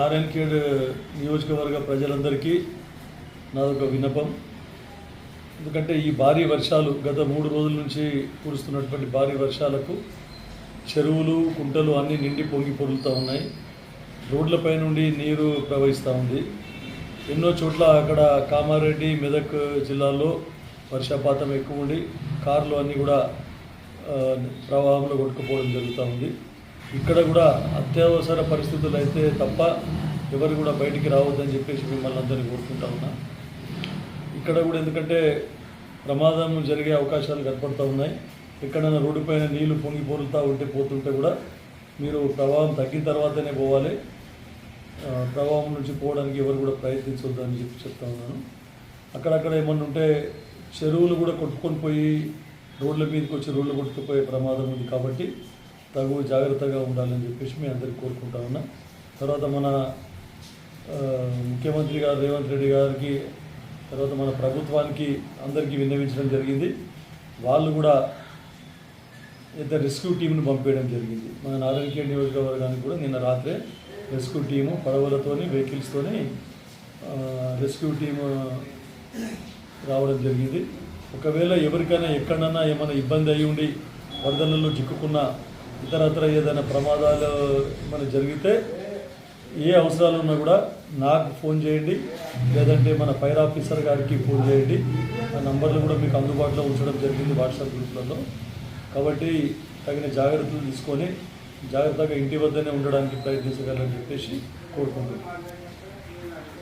నారాయణఖేడ్ నియోజకవర్గ ప్రజలందరికీ నాదొక విన్నపం. ఎందుకంటే ఈ భారీ వర్షాలు గత మూడు రోజుల నుంచి కురుస్తున్నటువంటి భారీ వర్షాలకు చెరువులు కుంటలు అన్నీ నిండి పొంగి పొరులుతూ ఉన్నాయి. రోడ్లపై నుండి నీరు ప్రవహిస్తూ ఉంది. ఎన్నో చోట్ల అక్కడ కామారెడ్డి మెదక్ జిల్లాల్లో వర్షపాతం ఎక్కువ ఉండి కార్లు అన్నీ కూడా ప్రవాహంలో కొట్టుకుపోవడం జరుగుతూ ఉంది. ఇక్కడ కూడా అత్యవసర పరిస్థితులు అయితే తప్ప ఎవరు కూడా బయటికి రావద్దని చెప్పేసి మిమ్మల్ని అందరినీ కోరుకుంటా ఉన్నా. ఇక్కడ కూడా ఎందుకంటే ప్రమాదం జరిగే అవకాశాలు కనపడుతూ ఉన్నాయి. ఎక్కడైనా రోడ్డుపైన నీళ్ళు పొంగి పొరులుతూ ఉంటే పోతుంటే కూడా మీరు ప్రవాహం తగ్గిన తర్వాతనే పోవాలి. ప్రవాహం నుంచి పోవడానికి ఎవరు కూడా ప్రయత్నించవద్దు అని చెప్పి చెప్తా ఉన్నాను. అక్కడక్కడ ఏమన్నా ఉంటే చెరువులు కూడా కొట్టుకొని పోయి రోడ్ల మీదకి వచ్చి రోడ్లు కొట్టుకుపోయే ప్రమాదం ఉంది కాబట్టి తగు జాగ్రత్తగా ఉండాలని చెప్పేసి మేము అందరికీ కోరుకుంటా ఉన్నా. తర్వాత మన ముఖ్యమంత్రి గారు రేవంత్ రెడ్డి గారికి తర్వాత మన ప్రభుత్వానికి అందరికీ విన్నవించడం జరిగింది. వాళ్ళు కూడా ఇద్దరు రెస్క్యూ టీంను పంపేయడం జరిగింది. మన నారాయణఖేడ్ నియోజకవర్గానికి కూడా నిన్న రాత్రే రెస్క్యూ టీము పడవలతోని వెహికల్స్తోని రెస్క్యూ టీము రావడం జరిగింది. ఒకవేళ ఎవరికైనా ఎక్కడన్నా ఏమైనా ఇబ్బంది అయ్యి ఉండి వరదలలో చిక్కుకున్న ఇతరత్ర ఏదైనా ప్రమాదాలు ఏమైనా జరిగితే ఏ అవసరాలు ఉన్నా కూడా నాకు ఫోన్ చేయండి. లేదంటే మన ఫైర్ ఆఫీసర్ గారికి ఫోన్ చేయండి. ఆ నంబర్లు కూడా మీకు అందుబాటులో ఉంచడం జరిగింది వాట్సాప్ గ్రూప్లలో. కాబట్టి తగిన జాగ్రత్తలు తీసుకొని జాగ్రత్తగా ఇంటి వద్దనే ఉండడానికి ప్రయత్నించగలని చెప్పేసి కోరుకుంటున్నాను.